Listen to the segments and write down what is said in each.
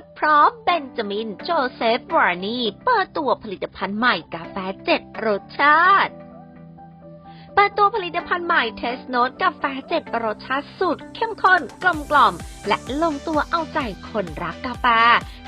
ดพร้อมเบนจามิน โจเซฟวาร์นีเปิดตัวผลิตภัณฑ์ใหม่กาแฟเจ็ดรสชาติ ปิดตัวผลิตภัณฑ์ใหม่เทสโนตกาแฟเจ็ดรสชาติสูตรเข้มข้นกลมกล่อม และลงตัวเอาใจคนรักกาแฟ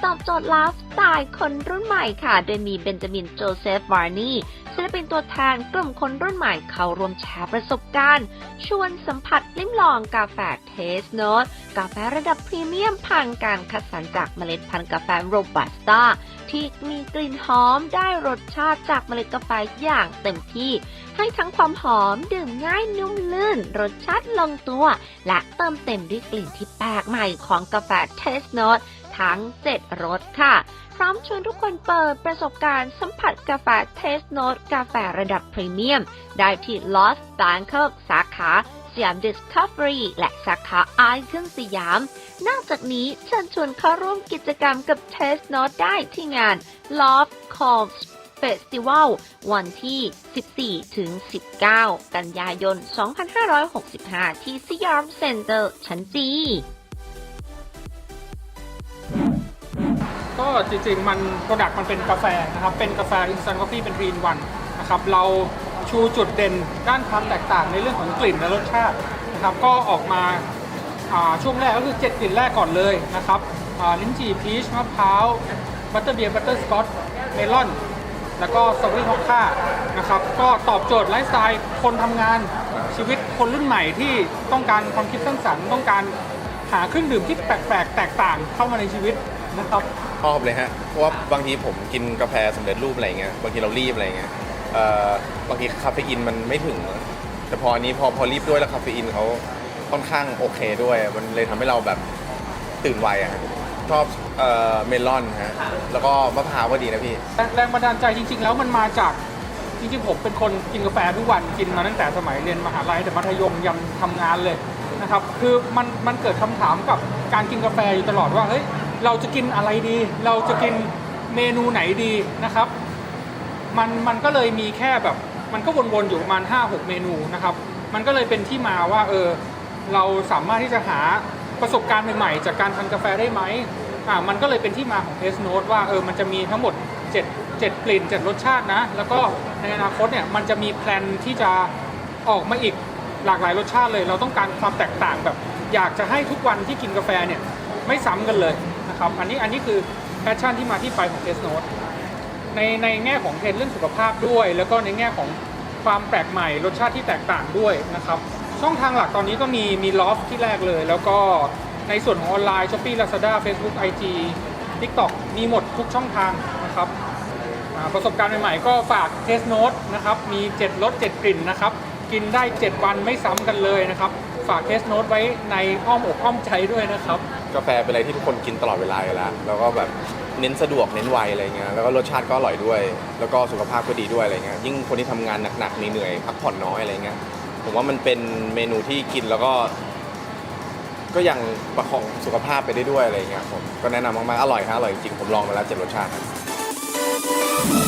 ตอบโจทย์ไลฟ์สไตล์คนรุ่นใหม่ค่ะ โดยมีเบนจามินโจเซฟวาร์นีศิลปินตัวแทนกลุ่มคนรุ่นใหม่เข้าร่วมแชร์ประสบการณ์ ชวนสัมผัสลิ้มลองกาแฟเทสโนตกาแฟระดับพรีเมียมผ่านการคัดสรรจากเมล็ดพันธุ์กาแฟโรบัสต้า ที่มีกลิ่นหอมได้รสชาติจากเมล็ดกาแฟอย่างเต็มที่ ให้ทั้งความหอมดื่มง่ายนุ่มลื่น รสชาติลงตัว และเติมเต็มด้วยกลิ่นที่แปลกใหม่ของกาแฟเทสโนตทั้ง 7 รสค่ะ พร้อมชวนทุกคนเปิดประสบการณ์สัมผัสกาแฟเทสโนตกาแฟระดับพรีเมียม ได้ที่ Lost Bangkok สาขา สยาม Discovery และสาขาไอคอนสยาม นอกจากนี้เชิญชวนเข้าร่วมกิจกรรมกับ Taste Note ได้ที่งาน Love Calls Festival วันที่ 14 ถึง 19 กันยายน 2565 ที่สยามเซ็นเตอร์ชั้นจีก็จริงๆ มันโปรดักต์มันเป็นกาแฟนะครับ เป็นกาแฟ Instant Coffee เป็น Green One นะครับ เรา ชูจุดเด่นด้านความแตกต่างในเรื่องของกลิ่นและรสชาตินะครับก็ออกมาช่วงแรกก็คือ 7 กลิ่นแรกก่อนเลยนะครับลิ้นจี่พีชมะพร้าวบัตเตอร์เบียร์บัตเตอร์สกอตเมลอน แล้วก็สตรอเบอรี่ฮอกค่านะครับก็ตอบโจทย์ไลฟ์สไตล์คนทำงานชีวิตคนรุ่นใหม่ที่ต้องการความคิดสร้างสรรค์ต้องการหาเครื่องดื่มที่แปลกๆ แตกต่างเข้ามาในชีวิตนะครับชอบเลยฮะเพราะว่าบางทีผมกินกาแฟสำเร็จรูปอะไรเงี้ยบางทีเรารีบอะไรเงี้ย บางทีคาเฟอีนมันไม่ถึง แต่พออันนี้พอพอรีบด้วยแล้วคาเฟอีนเขาค่อนข้างโอเคด้วย มันเลยทำให้เราแบบตื่นไวอะฮะชอบเออเมลอนฮะแล้วก็มะพร้าวก็ดีนะพี่แรงแรงบันดาลใจจริง ๆ แล้วมันมาจากจริงๆผมเป็นคนกินกาแฟทุกวันกินมาตั้งแต่สมัยเรียนมหาลัยแต่มัธยมยันทำงานเลยนะครับคือมันมันเกิดคำถามกับการกินกาแฟอยู่ตลอดว่าเฮ้ยเราจะกินอะไรดี เราจะกินเมนูไหนดีนะครับ มันมันก็เลยมีแค่แบบ มันก็วนๆอยู่ประมาณ 5-6 เมนูนะครับ มันก็เลยเป็นที่มาว่าเออเราสามารถที่จะหาประสบการณ์ใหม่ๆ จากการทานกาแฟได้ไหมอ่ามันก็เลยเป็นที่มาของเทสโน e ว่าเออมันจะมีทั้งหมด 7 7กลิ่น 7 รสชาตินะ แล้วก็ในอนาคตเนี่ยมันจะมีแพลนที่จะออกมาอีกหลากหลายรสชาติเลย เราต้องการความแตกต่างแบบ อยากจะให้ทุกวันที่กินกาแฟเนี่ยไม่ซ้ำกันเลยนะครับ อันนี้อันนี้คือแพชชั่นที่มาที่ไปของเทสโน e ในในแง่ของเทรนเรื่องสุขภาพด้วย แล้วก็ในแง่ของความแปลกใหม่ รสชาติที่แตกต่างด้วยนะครับ ช่องทางหลักตอนนี้ก็มีมีลอฟที่แรกเลย แล้วก็ในส่วนของออนไลน์ Shopee Lazada Facebook IG TikTok มีหมดทุกช่องทางนะครับประสบการณ์ใหม่ๆ ก็ฝากเทสโน e นะครับ มี 7รส7กลิ่นนะครับ กินได้ 7 วันไม่ซ้ำกันเลยนะครับ ฝากเทสโน e ไว้ในอ้อมอกอ้อมใจด้วยนะครับ กาแฟเป็นอะไรที่ทุกคนกินตลอดเวลาอยู่แล้วแล้วก็แบบเน้นสะดวกเน้นไวอะไรเงี้ยแล้วก็รสชาติก็อร่อยด้วย แล้วก็สุขภาพก็ดีด้วยอะไรเงี้ยยิ่งคนที่ทำงานหนักๆเหนื่อยๆพักผ่อนน้อยอะไรเงี้ยผมว่ามันเป็นเมนูที่กินแล้วก็ ก็ยังประคองสุขภาพไปได้ด้วยอะไรเงี้ยผมก็แนะนำมากๆอร่อยครับอร่อยจริงๆผมลองมาแล้วเจ็ดรสชาติครับ